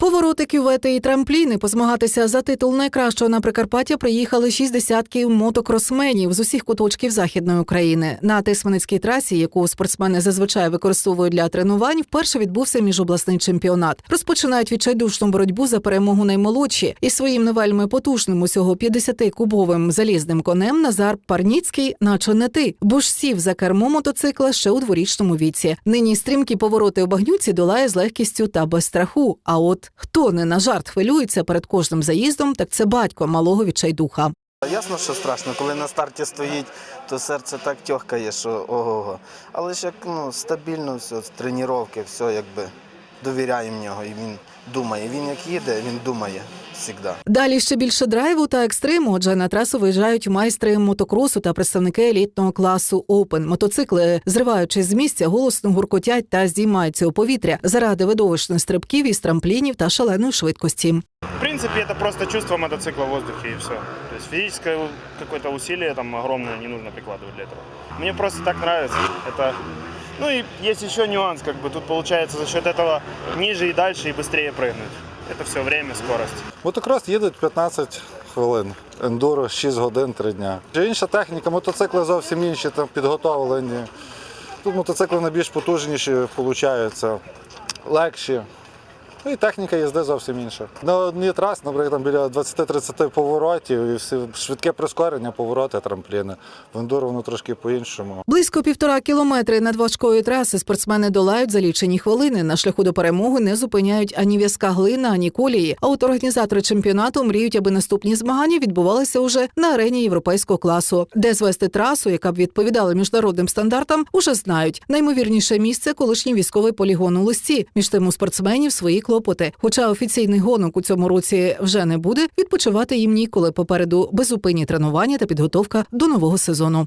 Повороти, кювети і трампліни позмагатися за титул найкращого на Прикарпаття приїхали шість десятків мотокросменів з усіх куточків західної України. На Тисменецькій трасі, яку спортсмени зазвичай використовують для тренувань, вперше відбувся міжобласний чемпіонат. Розпочинають відчайдушну боротьбу за перемогу наймолодші і своїм не вельми потужним усього 50-кубовим залізним конем Назар Парніцький, наче не ти, бо ж сів за кермо мотоцикла ще у дворічному віці. Нині стрімкі повороти у багнюці долає з легкістю та без страху. А от хто не на жарт хвилюється перед кожним заїздом, так це батько малого відчайдуха. Ясно, що страшно, коли на старті стоїть, то серце так тьохкає, що ого-го. Але ж як ну, стабільно все, тренування, все якби довіряємо в нього. І він думає. Він як їде, він думає завжди. Далі ще більше драйву та екстриму, адже на трасу виїжджають майстри мотокросу та представники елітного класу Open. Мотоцикли, зриваючись з місця, голосно гуркотять та здіймаються у повітря заради видовищних стрибків із трамплінів та шаленої швидкості. В принципе, это просто чувство мотоцикла в воздухе и все. То есть физическое какое-то усилие там огромное не нужно прикладывать для этого. Мне просто так нравится. Это... Ну и есть еще нюанс, как бы тут получается за счет этого ниже и дальше и быстрее прыгнуть. Это все время, скорость. Мотокрос їдуть 15 хвилин, ендуро 6 годин 3 дня. Вже інша техніка, мотоцикли зовсім інші, там підготовлені. Тут мотоцикли найбільш потужніші, виходить, легші. Ну і техніка їзди зовсім інша. На одній трасі, наприклад, там біля 20-30 поворотів і всі швидке прискорення, повороти, трампліни. В ендуро воно трошки по-іншому. Близько півтора кілометри надважкої траси спортсмени долають за лічені хвилини. На шляху до перемоги не зупиняють ані в'язка глина, ані колії. А от організатори чемпіонату мріють, аби наступні змагання відбувалися уже на арені європейського класу, де звести трасу, яка б відповідала міжнародним стандартам, уже знають. Наймовірніше місце колишній військовий полігон у листі. Між тим у спортсменів свої клопоти. Хоча офіційний гонок у цьому році вже не буде, відпочивати їм ніколи попереду безупинні тренування та підготовка до нового сезону.